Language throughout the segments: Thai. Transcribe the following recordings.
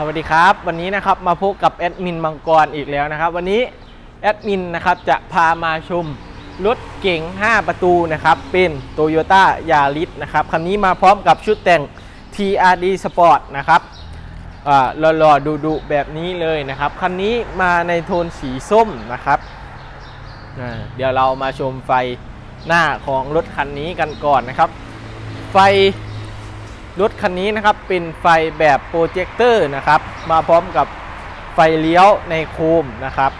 สวัสดีครับ วันนี้นะครับมาพบกับแอดมินมังกรอีกแล้วนะครับ วันนี้แอดมินนะครับจะพามาชมรถเก๋ง 5 ประตูนะครับ เป็น Toyota Yaris นะครับคันนี้มาพร้อมกับชุดแต่ง TRD Sport นะครับหล่อๆดูๆแบบนี้เลยนะครับ คันนี้มาในโทนสีส้มนะครับเดี๋ยวเรามาชมไฟหน้าของรถคันนี้กันก่อนนะครับ ไฟ รถคันนี้นะครับเป็นไฟแบบโปรเจคเตอร์นะครับมาพร้อมกับไฟเลี้ยวในโคมนะครับ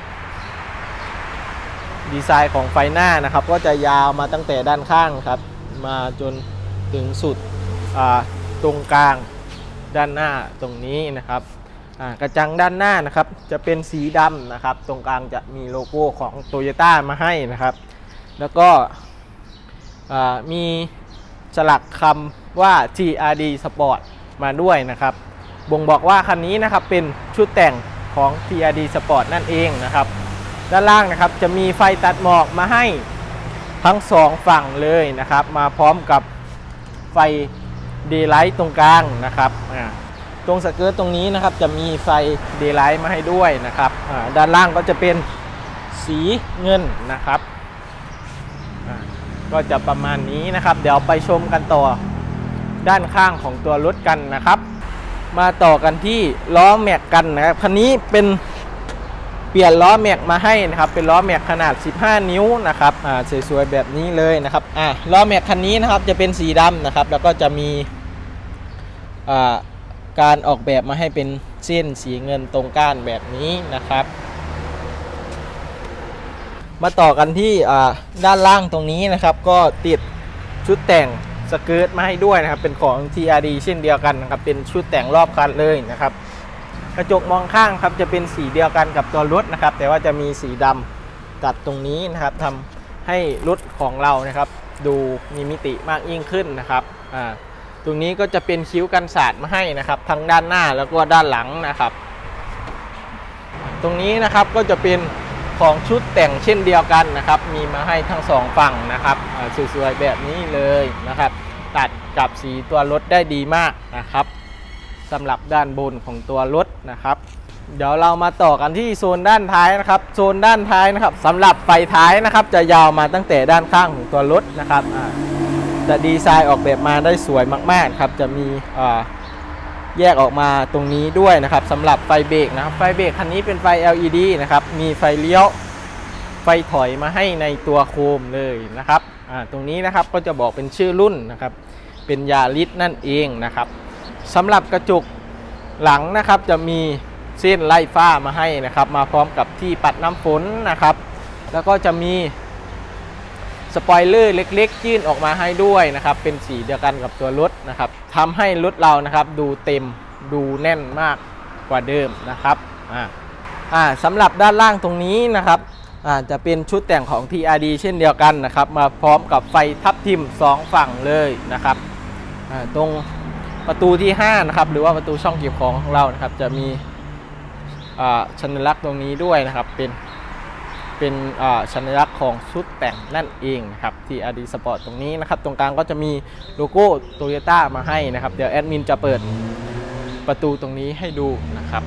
ดีไซน์ของไฟหน้านะครับ ก็จะยาวมาตั้งแต่ด้านข้างครับ มาจนถึงสุดตรงกลางด้านหน้าตรงนี้นะครับกระจังด้านหน้านะครับ จะเป็นสีดำนะครับ ตรงกลางจะมีโลโก้ของ t o y ยต้มาให้นะครับ แล้วก็มี สลักคำว่า TRD Sport มาด้วยนะครับ บ่งบอกว่าคันนี้นะครับเป็นชุดแต่งของ TRD Sport นั่นเองนะครับ ด้านล่างนะครับจะมีไฟตัดหมอกมาให้ทั้งสองฝั่งเลยนะครับ มาพร้อมกับไฟเดย์ไลท์ตรงกลางนะครับตรงสเกิร์ตตรงนี้นะครับจะมีไฟเดย์ไลท์มาให้ด้วยนะครับด้านล่างก็จะเป็นสีเงินนะครับ ก็จะประมาณนี้นะครับ เดี๋ยวไปชมกันต่อด้านข้างของตัวรถกันนะครับ มาต่อกันที่ล้อแม็กกันนะครับคันนี้เป็นเปลี่ยนล้อแม็กมาให้นะครับ เป็นล้อแม็กขนาด 15 นิ้วนะครับอ่าสวยๆแบบนี้เลยนะครับอ่าล้อแม็กคันนี้นะครับจะเป็นสีดำนะครับ แล้วก็จะมีอ่าการออกแบบมาให้เป็นเส้นสีเงินตรงก้านแบบนี้นะครับ มาต่อกันที่ด้านล่างตรงนี้นะครับ ก็ติดชุดแต่งสเกิร์ตมาให้ด้วยนะครับ เป็นของ TRD เช่นเดียวกันนะครับ เป็นชุดแต่งรอบคันเลยนะครับ กระจกมองข้างครับจะเป็นสีเดียวกันกับตัวรถนะครับ แต่ว่าจะมีสีดำตัดตรงนี้นะครับทำให้รถของเรานะครับ ดูมีมิติมากยิ่งขึ้นนะครับอ่าตรงนี้ก็จะเป็นคิ้วกันสาดมาให้นะครับ ทั้งด้านหน้าแล้วก็ด้านหลังนะครับ ตรงนี้นะครับก็จะเป็น ของชุดแต่งเช่นเดียวกันนะครับ มีมาให้ทั้งสองฝั่งนะครับสวยๆแบบนี้เลยนะครับ ตัดกับสีตัวรถได้ดีมากนะครับสำหรับด้านบนของตัวรถนะครับ เดี๋ยวเรามาต่อกันที่โซนด้านท้ายนะครับ โซนด้านท้ายนะครับสำหรับไฟท้ายนะครับ จะยาวมาตั้งแต่ด้านข้างของตัวรถนะครับจะดีไซน์ออกแบบมาได้สวยมากๆครับ จะมีอ่า แยกออกมาตรงนี้ด้วยนะครับสำหรับไฟเบรกนะครับไฟเบรกคันนี้เป็นไฟ LED นะครับมีไฟเลี้ยวไฟถอยมาให้ในตัวโคมเลยนะครับตรงนี้นะครับก็จะบอกเป็นชื่อรุ่นนะครับเป็นยาริสนั่นเองนะครับสำหรับกระจกหลังนะครับจะมีเส้นไล่ฟ้ามาให้นะครับ มาพร้อมกับที่ปัดน้ำฝนนะครับ แล้วก็จะมี สปอยเลอร์เล็กๆ ยื่นออกมาให้ด้วยนะครับ เป็นสีเดียวกันกับตัวรถนะครับทำให้รถเรานะครับดูเต็มดูแน่นมากกว่าเดิมนะครับอ่าอ่าสำหรับด้านล่างตรงนี้นะครับอ่าจะเป็นชุดแต่งของ TRD เช่นเดียวกันนะครับ มาพร้อมกับไฟทับทิมสองฝั่งเลยนะครับอ่าตรงประตูที่5นะครับหรือว่าประตูช่องเก็บของของเรานะครับ จะมีอ่าชัญลักษณ์ตรงนี้ด้วยนะครับเป็น เป็นอ่าชัญลักษณ์ของชุดแต่งนั่นเองนะครับที่ RD Sport ตตรงนี้นะครับ ตรงกลางก็จะมีโลโก้โตโยต้ามาให้นะครับ เดี๋ยวแอดมินจะเปิดประตูตรงนี้ให้ดูนะครับ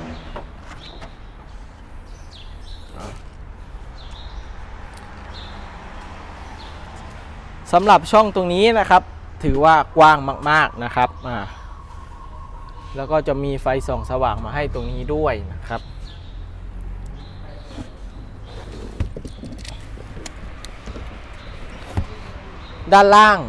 สำหรับช่องตรงนี้นะครับ ถือว่ากว้างมาก ๆนะครับแล้วก็จะมีไฟส่องสว่างมาให้ตรงนี้ด้วยนะครับ ด้านล่าง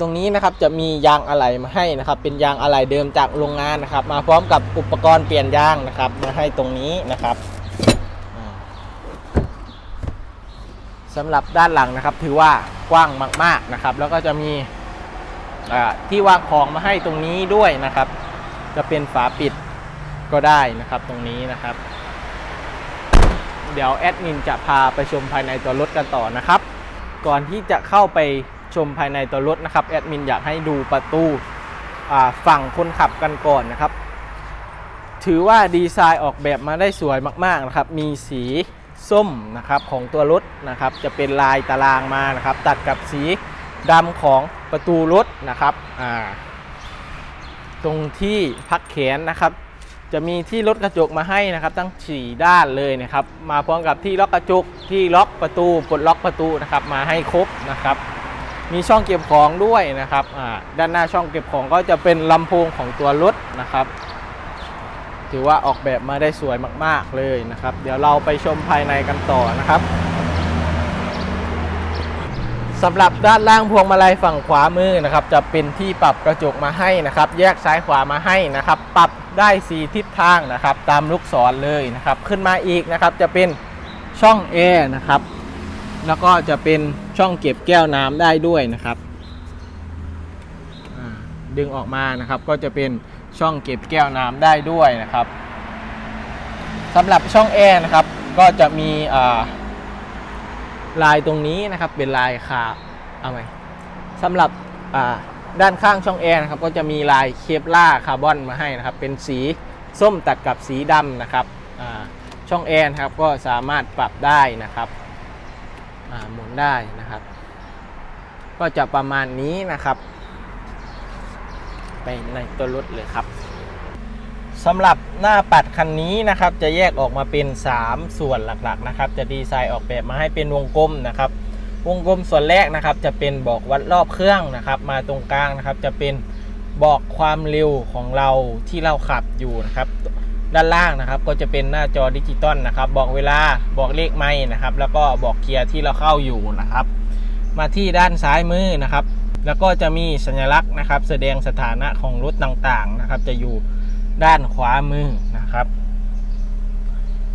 ตรงนี้นะครับจะมียางอะไหล่มาให้นะครับเป็นยางอะไหล่เดิมจากโรงงานนะครับ มาพร้อมกับอุปกรณ์เปลี่ยนยางนะครับมาให้ตรงนี้นะครับอ่าสำหรับด้านหลังนะครับ ถือว่ากว้างมาก ๆนะครับ แล้วก็จะมีที่วางของมาให้ตรงนี้ด้วยนะครับ จะเป็นฝาปิดก็ได้นะครับตรงนี้นะครับ เดี๋ยวแอดมินจะพาไปชมภายในตัวรถกันต่อนะครับ ก่อนที่จะเข้าไป ชมภายในตัวรถนะครับแอดมินอยากให้ดูประตูฝั่งคนขับกันก่อนนะครับ ถือว่าดีไซน์ออกแบบมาได้สวยมากๆนะครับ มีสีส้มนะครับของตัวรถนะครับ จะเป็นลายตารางมานะครับ ตัดกับสีดำของประตูรถนะครับตรงที่พักแขนนะครับ จะมีที่ลดกระจกมาให้นะครับ ตั้งสี่ด้านเลยนะครับ มาพร้อมกับที่ล็อกกระจกที่ล็อกประตูปลดล็อกประตูนะครับ มาให้ครบนะครับ มีช่องเก็บของด้วยนะครับอ่าด้านหน้าช่องเก็บของก็จะเป็นลำโพงของตัวรถนะครับ ถือว่าออกแบบมาได้สวยมาก ๆเลยนะครับ เดี๋ยวเราไปชมภายในกันต่อนะครับสำหรับด้านล่างพวงมาลัยฝั่งขวามือนะครับ จะเป็นที่ปรับกระจกมาให้นะครับ แยกซ้ายขวามาให้นะครับ ปรับได้ 4 ทิศทางนะครับ ตามลูกศรเลยนะครับ ขึ้นมาอีกนะครับจะเป็นช่องแอร์นะครับ แล้วก็จะเป็น ช่องเก็บแก้วน้ำได้ด้วยนะครับดึงออกมานะครับก็จะเป็นช่องเก็บแก้วน้ำได้ด้วยนะครับสำหรับช่องแอร์นะครับก็จะมีลายตรงนี้นะครับเป็นลายคาเอาไหมสำหรับด้านข้างช่องแอร์นะครับก็จะมีลายเคปล่าคาร์บอนมาให้นะครับ เป็นสีส้มตัดกับสีดำนะครับช่องแอร์ครับก็สามารถปรับได้นะครับ หมุนได้นะครับ ก็จะประมาณนี้นะครับ ไปในตัวรถเลยครับสำหรับหน้าปัดคันนี้นะครับ จะแยกออกมาเป็น 3 ส่วนหลักๆนะครับ จะดีไซน์ออกแบบมาให้เป็นวงกลมนะครับ วงกลมส่วนแรกนะครับ จะเป็นบอกวัดรอบเครื่องนะครับ มาตรงกลางนะครับ จะเป็นบอกความเร็วของเราที่เราขับอยู่นะครับ ด้านล่างนะครับ ก็จะเป็นหน้าจอดิจิตอลนะครับ บอกเวลาบอกเลขไม้นะครับ แล้วก็บอกเกียร์ที่เราเข้าอยู่นะครับ มาที่ด้านซ้ายมือนะครับ แล้วก็จะมีสัญลักษณ์นะครับ แสดงสถานะของรถต่างๆนะครับ จะอยู่ด้านขวามือนะครับ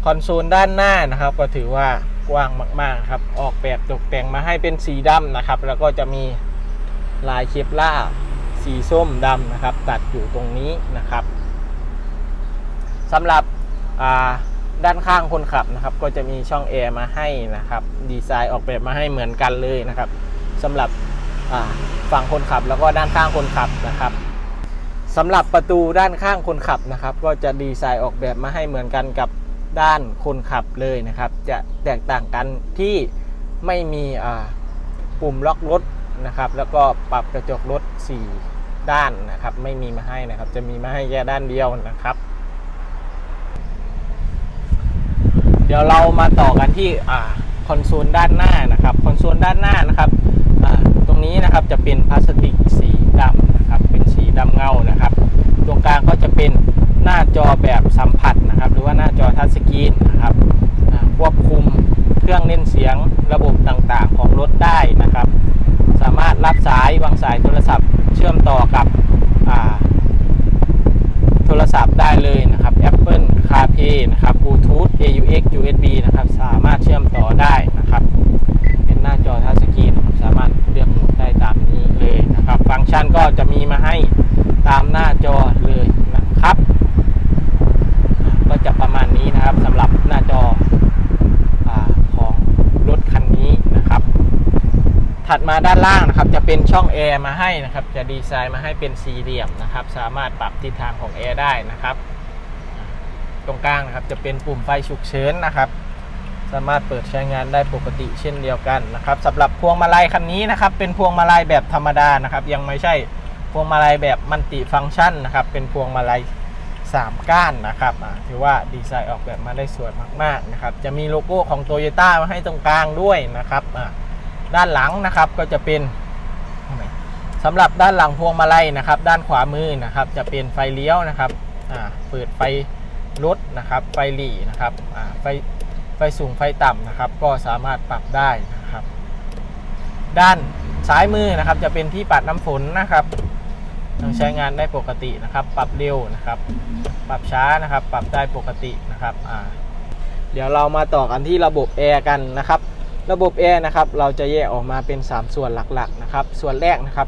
คอนโซลด้านหน้านะครับ ก็ถือว่ากว้างมากๆครับ ออกแบบตกแต่งมาให้เป็นสีดำนะครับ แล้วก็จะมีลายเคปล่าสีส้มดำนะครับ ตัดอยู่ตรงนี้นะครับ สำหรับด้านข้างคนขับนะครับ ก็จะมีช่องแอร์มาให้นะครับ ดีไซน์ออกแบบมาให้เหมือนกันเลยนะครับสำหรับฝั่งคนขับแล้วก็ด้านข้างคนขับนะครับสำหรับประตูด้านข้างคนขับนะครับ ก็จะดีไซน์ออกแบบมาให้เหมือนกันกับด้านคนขับเลยนะครับ จะแตกต่างกันที่ไม่มีปุ่มล็อกรถนะครับ แล้วก็ปรับกระจกรถ 4 ด้านนะครับ ไม่มีมาให้นะครับ จะมีมาให้แค่ด้านเดียวนะครับ เดี๋ยวเรามาต่อกันที่คอนโซลด้านหน้านะครับคอนโซลด้านหน้านะครับตรงนี้นะครับจะเป็นพลาสติกสีดำนะครับเป็นสีดำเงานะครับ ตรงกลางก็จะเป็นหน้าจอแบบสัมผัสนะครับ หรือว่าหน้าจอทัชสกรีนนะครับควบคุมเครื่องเล่นเสียงระบบต่างๆ ของรถได้นะครับ สามารถรับสายวางสายโทรศัพท์ เชื่อมต่อกับโทรศัพท์ได้เลยนะครับ Apple CarPlay นะครับ Bluetooth AUX USB นะครับ สามารถเชื่อมต่อได้นะครับ เป็นหน้าจอทัชสกรีนสามารถเลือกโหมดได้ตามนี้เลยนะครับ ฟังก์ชันก็จะมีมาให้ตามหน้าจอเลยนะครับ ก็จะประมาณนี้นะครับสำหรับหน้าจออของรถคันนี้นะครับ ถัดมาด้านล่างนะครับ จะเป็นช่องแอร์มาให้นะครับ จะดีไซน์มาให้เป็นสี่เหลี่ยมนะครับ สามารถปรับทิศทางของแอร์ได้นะครับ ตรงกลางนะครับ จะเป็นปุ่มไฟฉุกเฉินนะครับ สามารถเปิดใช้งานได้ปกติเช่นเดียวกันนะครับสำหรับพวงมาลัยคันนี้นะครับ เป็นพวงมาลัยแบบธรรมดานะครับ ยังไม่ใช่พวงมาลัยแบบมัลติฟังก์ชันนะครับ เป็นพวงมาลัย3 ก้านนะครับถือว่าดีไซน์ออกแบบมาได้สวยมากๆนะครับ จะมีโลโก้ของโตโยต้ามาให้ตรงกลางด้วยนะครับด้านหลังนะครับก็จะเป็นสำหรับด้านหลังพวงมาลัยนะครับ ด้านขวามือนะครับ จะเป็นไฟเลี้ยวนะครับเปิดไฟ รถนะครับ ไฟหลีนะครับไฟไฟสูงไฟต่ำนะครับ ก็สามารถปรับได้นะครับ ด้านซ้ายมือนะครับ จะเป็นที่ปัดน้ำฝนนะครับยังใช้งานได้ปกตินะครับ ปรับเร็วนะครับ ปรับช้านะครับ ปรับได้ปกตินะครับอ่าเดี๋ยวเรามาต่อกันที่ระบบแอร์กันนะครับ ระบบแอร์นะครับ เราจะแยกออกมาเป็น 3 ส่วนหลักๆนะครับ ส่วนแรกนะครับ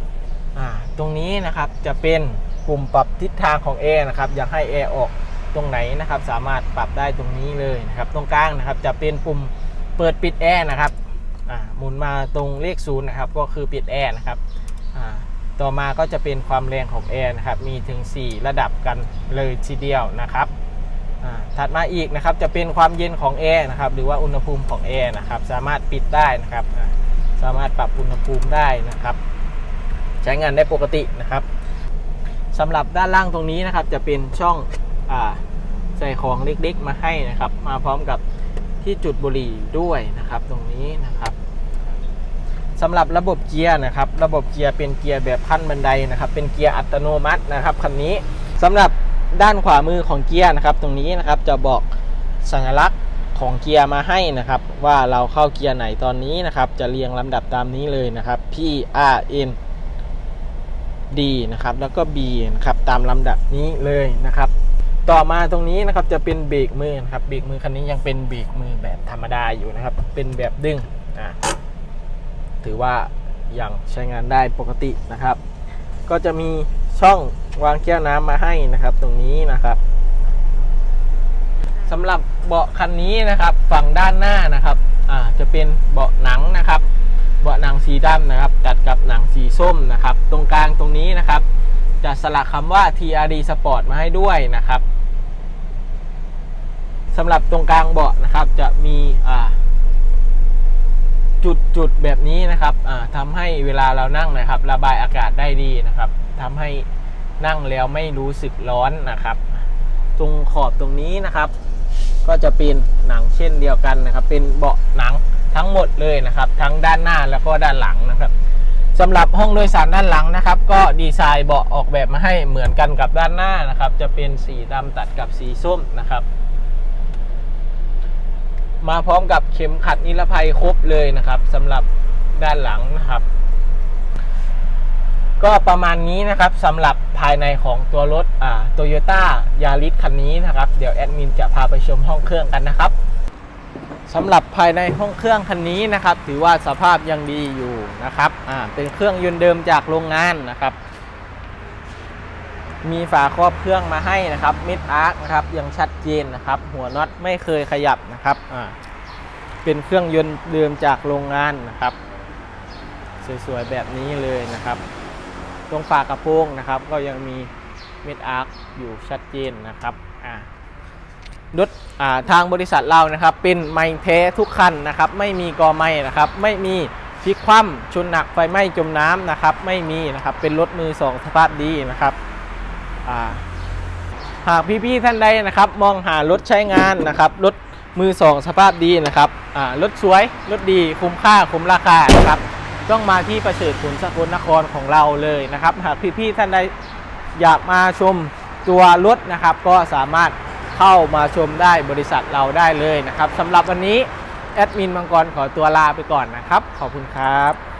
อ่าตรงนี้นะครับจะเป็นปุ่มปรับทิศทางของแอร์นะครับ อยากให้แอร์ออก ตรงไหนนะครับ สามารถปรับได้ตรงนี้เลยนะครับ ตรงกลางนะครับจะเป็นปุ่มเปิดปิดแอร์นะครับอ่าหมุนมาตรงเลขศูนย์นะครับ ก็คือปิดแอร์นะครับอ่าต่อมาก็จะเป็นความแรงของแอร์นะครับ มีถึง 4 ระดับกันเลยทีเดียวนะครับอ่าถัดมาอีกนะครับจะเป็นความเย็นของแอร์นะครับ หรือว่าอุณหภูมิของแอร์นะครับ สามารถปิดได้นะครับ สามารถปรับอุณหภูมิได้นะครับ ใช้งานได้ปกตินะครับสำหรับด้านล่างตรงนี้นะครับ จะเป็นช่องอา ใส่ของเล็กๆมาให้นะครับ มาพร้อมกับที่จุดบุหรี่ด้วยนะครับ ตรงนี้นะครับสำหรับระบบเกียร์นะครับ ระบบเกียร์เป็นเกียร์แบบขั้นบันไดนะครับ เป็นเกียร์อัตโนมัตินะครับคันนี้สำหรับด้านขวามือของเกียร์นะครับ ตรงนี้นะครับจะบอกสัญลักษณ์ของเกียร์มาให้นะครับ ว่าเราเข้าเกียร์ไหนตอนนี้นะครับ จะเรียงลำดับตามนี้เลยนะครับ P R N D นะครับ แล้วก็ B นะครับตามลำดับนี้เลยนะครับ ต่อมาตรงนี้นะครับจะเป็นเบรกมือนะครับเบรกมือคันนี้ยังเป็นเบรกมือแบบธรรมดาอยู่นะครับ เป็นแบบดึงอะถือว่ายังใช้งานได้ปกตินะครับ ก็จะมีช่องวางแก้วน้ำมาให้นะครับ ตรงนี้นะครับสำหรับเบาะคันนี้นะครับ ฝั่งด้านหน้านะครับอ่าจะเป็นเบาะหนังนะครับ เบาะหนังสีดำนะครับ ตัดกับหนังสีส้มนะครับ ตรงกลางตรงนี้นะครับ จะสลักคำว่า TRD Sport มาให้ด้วยนะครับสำหรับตรงกลางเบาะนะครับจะมีจุดจุดแบบนี้นะครับทำให้เวลาเรานั่งนะครับ ระบายอากาศได้ดีนะครับทำให้นั่งแล้วไม่รู้สึกร้อนนะครับ ตรงขอบตรงนี้นะครับ ก็จะเป็นหนังเช่นเดียวกันนะครับ เป็นเบาะหนังทั้งหมดเลยนะครับ ทั้งด้านหน้าแล้วก็ด้านหลังนะครับ สำหรับห้องโดยสารด้านหลังนะครับ ก็ดีไซน์เบาะออกแบบมาให้เหมือนกันกับด้านหน้านะครับ จะเป็นสีดำตัดกับสีส้มนะครับ มาพร้อมกับเข็มขัดนิรภัยครบเลยนะครับสำหรับด้านหลังนะครับ ก็ประมาณนี้นะครับสำหรับภายในของตัวรถอ่าโตโยต้ายาริสคันนี้นะครับ เดี๋ยวแอดมินจะพาไปชมห้องเครื่องกันนะครับ สำหรับภายในห้องเครื่องคันนี้นะครับ ถือว่าสภาพยังดีอยู่นะครับอ่าเป็นเครื่องยนต์เดิมจากโรงงานนะครับ มีฝาครอบเครื่องมาให้นะครับมิดอาร์คนะครับยังชัดเจนนะครับ หัวน็อตไม่เคยขยับนะครับอ่าเป็นเครื่องยนต์เดิมจากโรงงานนะครับ สวยๆแบบนี้เลยนะครับตรงฝากระโปรงนะครับ ก็ยังมีเม็ดอาร์คอยู่ชัดเจนนะครับอ่า รถทางบริษัทเรานะครับ เป็นไม้แท้ทุกคันนะครับ ไม่มีกอไม้นะครับ ไม่มีพลิกคว่ำชนหนักไฟไหม้จมน้ำนะครับ ไม่มีนะครับ เป็นรถมือสองสภาพดีนะครับหากพี่ๆท่านใดนะครับ มองหารถใช้งานนะครับรถมือสองสภาพดีนะครับรถสวยรถดีคุ้มค่าคุ้มราคานะครับต้องมาที่ประเสริฐผลสกลนครของเราเลยนะครับ หากพี่ๆท่านใดอยากมาชมตัวรถนะครับ ก็สามารถ เข้ามาชมได้บริษัทเราได้เลยนะครับสำหรับวันนี้แอดมินมังกรขอตัวลาไปก่อนนะครับ ขอบคุณครับ